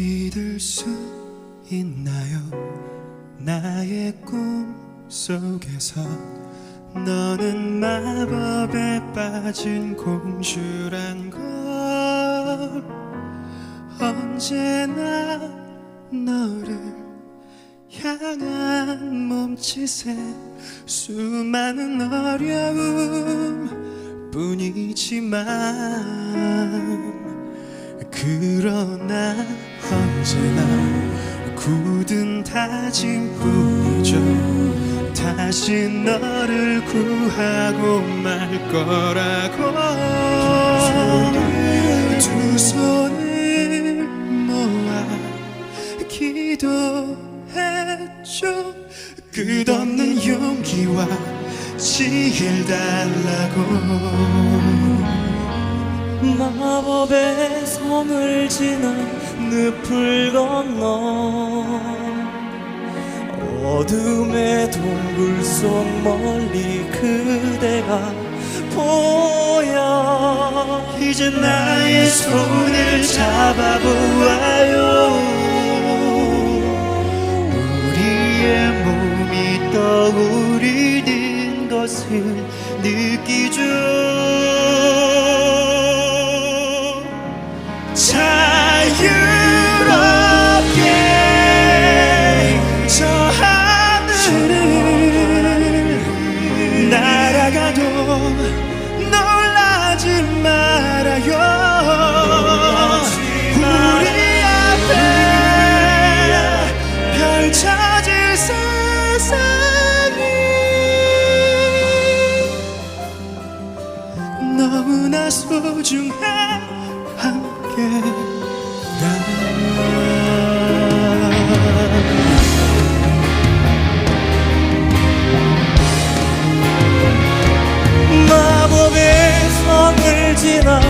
믿을 수 있나요? 나의 꿈 속에서 너는 마법에 빠진 공주란 걸 언제나 너를 향한 몸짓에 수많은 어려움 뿐이지만 그러나 언제나 굳은 다짐뿐이죠. 다시 너를 구하고 말 거라고. 두 손을 모아 기도해줘 끝없는 용기와 지혜를 달라고 마법의 섬을 지나 늪을 건너 어둠의 동굴 속 멀리 그대가 보여. 이제 나의 손을 잡아보아요. 우리의 몸이 떠오르는 것을 느끼죠 소중해. 함께 나 마법의 섬을 지나